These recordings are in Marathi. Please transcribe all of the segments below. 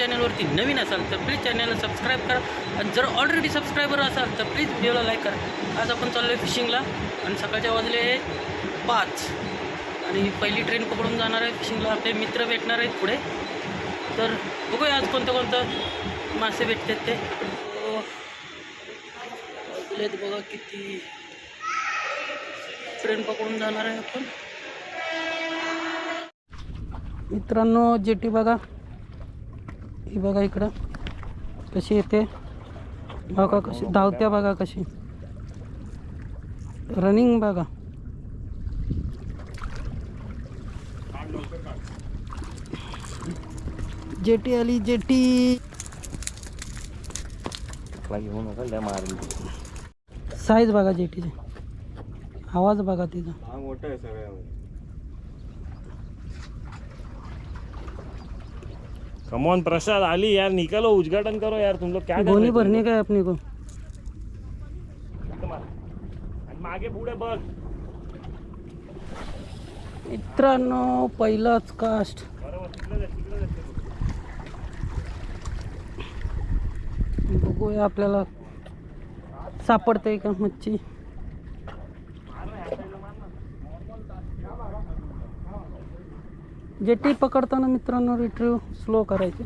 चॅनलवरती नवीन असाल तर प्लीज चॅनलला सबस्क्राईब करा. आणि जर ऑलरेडी सबस्क्रायबर असाल तर प्लीज व्हिडिओला लाईक करा. आज आपण चाललो आहे फिशिंगला आणि सकाळच्या वाजले पाच. आणि पहिली ट्रेन पकडून जाणार आहे फिशिंगला आपले मित्र भेटणार आहेत पुढे. तर बघूया आज कोणतं कोणतं मासे भेटतात ते. बघा किती ट्रेन पकडून जाणार आहे आपण. मित्रांनो जेटी बघा. ही बघा इकडं. कशी येते? बघा कशी धावत्या बघा कशी. रनिंग बघा. जेटी आली जेटी. साईज बघा जेटीची. आवाज बघा तिचा हा मोठा आहे सगळ्यामध्ये कमॉन प्रसाद आली यार निकालो उद्घाटन करो यार तुम लोग क्या रहे हो? भरने का है अपने को। मागे पुढे बघ. मित्रांनो पहिलाच कास्ट. बघूया आपल्याला सापडते का मच्छी? जेटी पकडताना मित्रांनो रिट्रीव स्लो करायचे.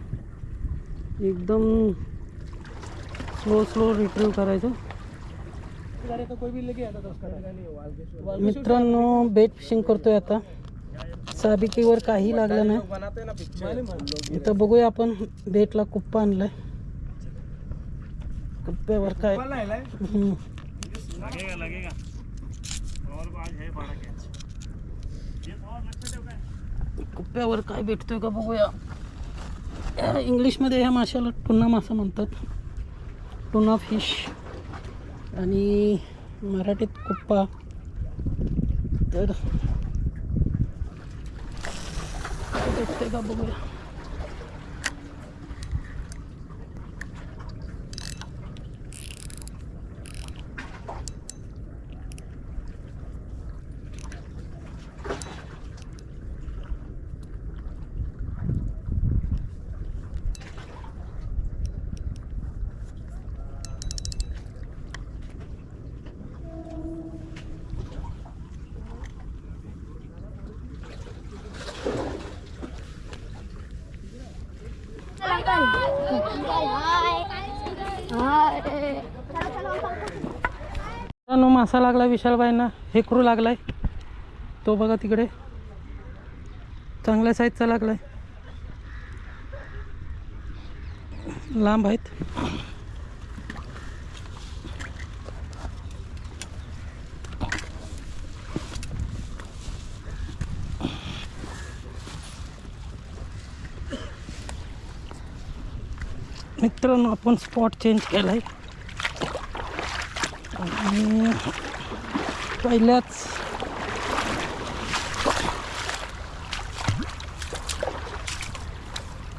एकदम स्लो स्लो रिट्रीव करायचं. मित्रांनो बेट फिशिंग करतोय आता. साबिकीवर काही लागलं नाही. इथं बघूया आपण बेटला कुप्पा आणलाय. कुप्प्यावर काय. लगेगा लगेगा और आज है काय काय भेटतोय का बघूया. इंग्लिशमध्ये ह्या माशाला टुन्ना मासा म्हणतात. Tuna fish. आणि मराठीत कुप्पा. तर भेटतोय का बघूया. मित्रांनो मासा लागला विशालबाईंना. हेकरू लागलाय. तो बघा तिकडे. चांगल्या साईजचा लागलाय. लांब आहेत. मित्रांनो आपण स्पॉट चेंज केलाय. आणि पहिल्याच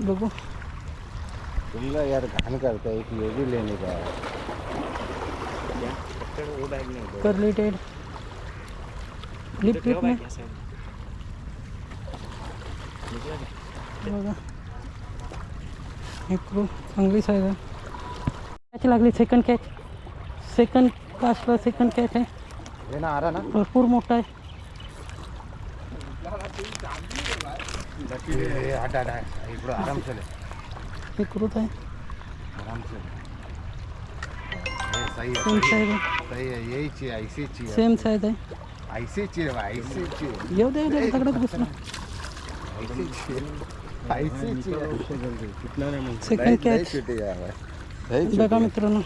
बघू. तुमला यार घाण करता एक ये भी लेने का है पकड़ वो बैग नहीं दो करली टेड लिप लिप नाही बघा. एक चांगली साईज आहे. कॅच लागली सेकंड कॅच सेकंड कास्टला सेकंड कॅच आहे. ये ना आ रहा ना. भरपूर मोठा आहे. ये हटा हटा इकडं आराम से ले विकृत आहे. आराम से ले ये सही है सेम सही साईज है आहे है सेम साईज आहे. ऐसी चाहिए भाई ऐसी चाहिए येऊ दे येऊ दे दगडात घुसला सेकंड कॅच बघा मित्रांनो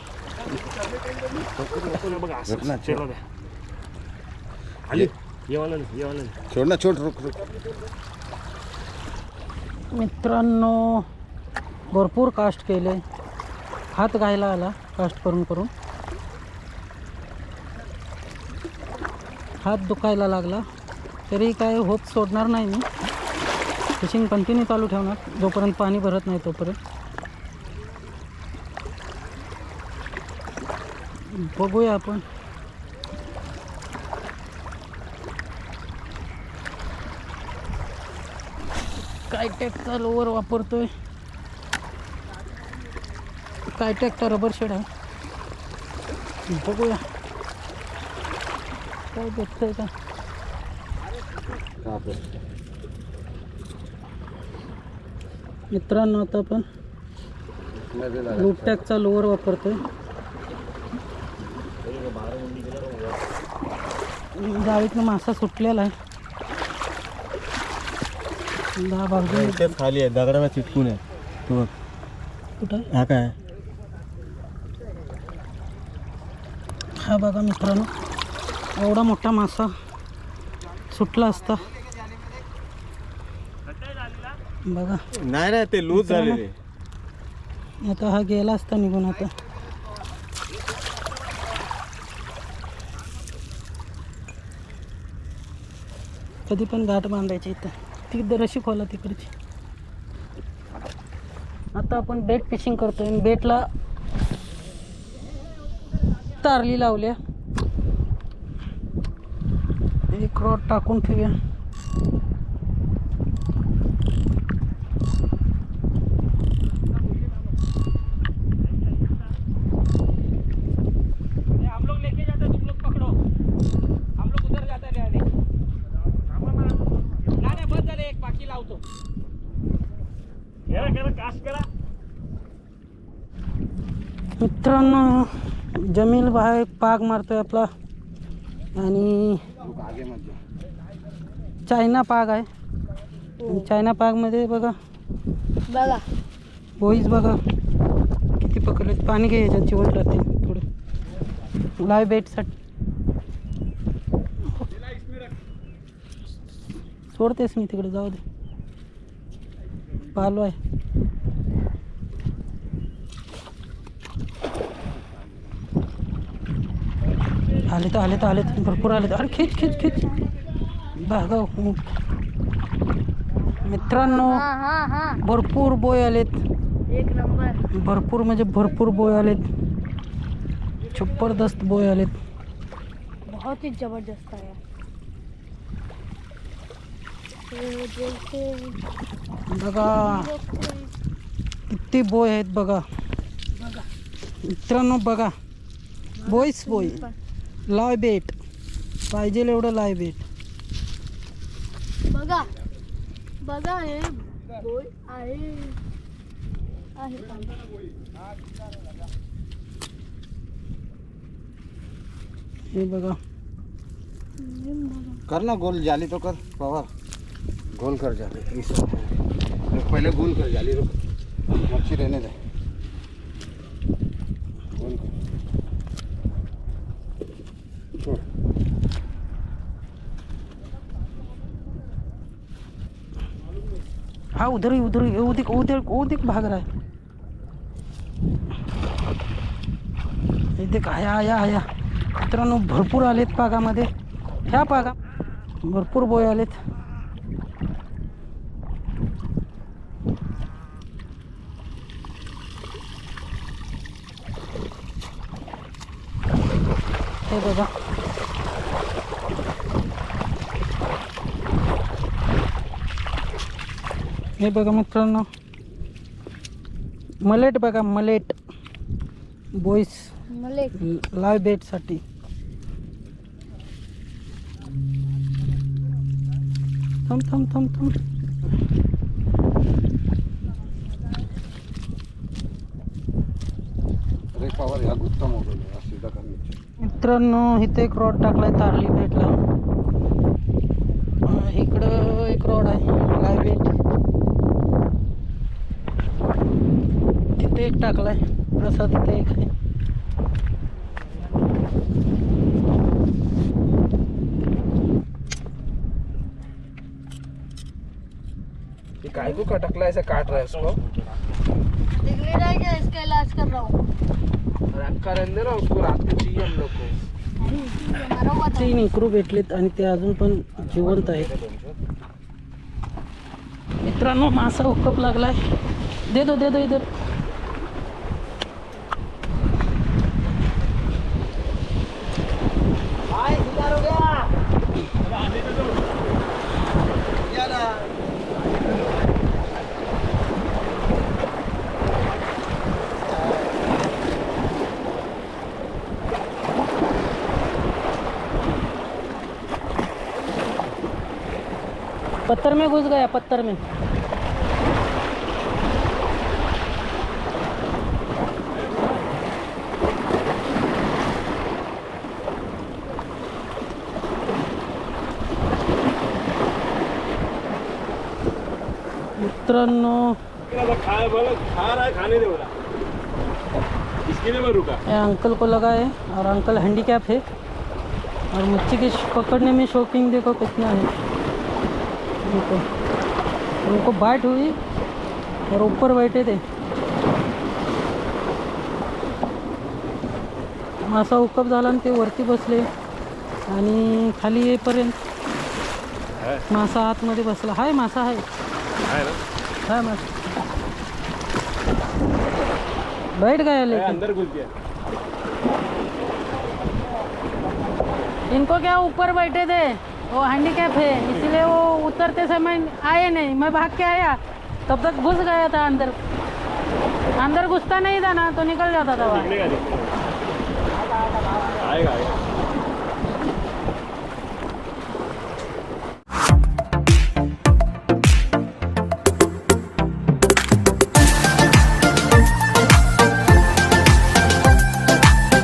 छोड़ ना छोड़ रुक रुक मित्रांनो भरपूर कास्ट केले. हात घायला आला कास्ट करून करून. हात दुखायला लागला. तरी काय होत सोडणार नाही मी. फिशिंग कंटिन्यू चालू ठेवणार. जोपर्यंत पाणी भरत नाही तोपर्यंत. बघूया आपण. कायटेकचा लोवर वापरतोय? कायटेकचा रबर शेड आहे? बघूया. काय भेटतंय का कहाँ पे मित्रांनो आता आपण लूटटॅकचा लोवर वापरतोय. जाळीतनं मासा सुटलेला आहे. दहा बाजू खाली आहे दगडाला चिटकून आहे. तो बघ. कुठं हा काय? हा बघा मित्रांनो एवढा मोठा मासा सुटला असता. बघा. नाही नाही ते लूज झालेले. आता हा गेला असता निघून आता. कधी पण घाट बांधायची इथं. ती रशी खोला तिकडची. आता आपण बेट फिशिंग करतोय. आणि बेटला तारली लावल्या. एक रॉड टाकून ठेवूया हम लोग लेके जाते तुम लोग पकड़ो हम लोग उधर जाते रहने ना ना बस झाले एक बाकी लावतो केला केला कास्ट करा मित्रांनो जमील बाहेर पाग मारतोय आपला. आणि चायना पाग आहे. चायना पागमध्ये बघा बघा. बोईज बघा. किती पकडले पाणी घे याच्यात जिवंत राहते. थोडं लाय बेटसाठी सोडतेस मी तिकडे जाऊ दे. पालो आहे. आले तर आले तर आले तर भरपूर आले अरे खिच खिच खिच। बघा मित्रांनो भरपूर बोय आलेत। एक नंबर। भरपूर म्हणजे भरपूर बोय आलेत। ज़बरदस्त बोय आलेत। बहुत ही ज़बरदस्त आहे। बघा किती बोय आहेत बघा। मित्रांनो बघा। बोईच बोय लाय बेट पाहिजे एवढं लाय बेट बघा. बघा हे. बोय आहे. आहे. हे बघा. कर ना गोल जाली तो कर पवार. गोल कर जाली. पहले गोल कर जाली. रुक मच्छी रहने दे. हा उधर ही उधर ही, उदिक उधर उदिक भाग रहा है। हे देख आया आया आया। मित्रांनो भरपूर आलेत पागामध्ये. ह्या पागा भरपूर बोय आलेत. हे बघा. हे बघा मित्रांनो. मलेट बघा मलेट. बॉईस मला लाय बेटसाठी आहे, हा सीधा करण्याची मित्रांनो इथे एक रॉड टाकलाय तारली बेटला अं, इकडं एक रॉड आहे लाय बेट तिथे एक टाकलाय. असा तिथे एक. आहे ये काय को खटकला ऐसा काट रहा है उसको दिख नहीं रहा है क्या इसका इलाज कर रहा हूँ रखा रहने ना उसको रात को चाहिए हम लोग को मरा हुआ था तीन इकरू भेटलेत आणि ते अजून पण जिवंत आहेत. मित्रांनो मासा हुकअप लागलाय. दे दो दे दो इधर. पत्थर में घुस गया पत्थर में। मित्रांनो। बोला खा रहा है खाने दे बोला रुका ये अंकल को लगा है और अंकल हैंडीकैप है। और मच्छी के पकड़ने में शौकीन देखो कितना है। देखो उनको बाइट हुई और ऊपर बैठे थे। मासा उकप झाला आणि ते वरती बसले आणि खाली येईपर्यंत मासा आतमध्ये बसला. हाय मासा आहे है ना. हाय मासा. बैठ गया लेकिन अंदर घुस गया इनको क्या ऊपर बैठे थे? वो हैंडीकैप है इसलिए वो उतरते समय आए नहीं। मैं भाग के आया तब तक घुस गया था अंदर। अंदर घुसता नहीं था ना तो निकल जाता था आएगा आएगा।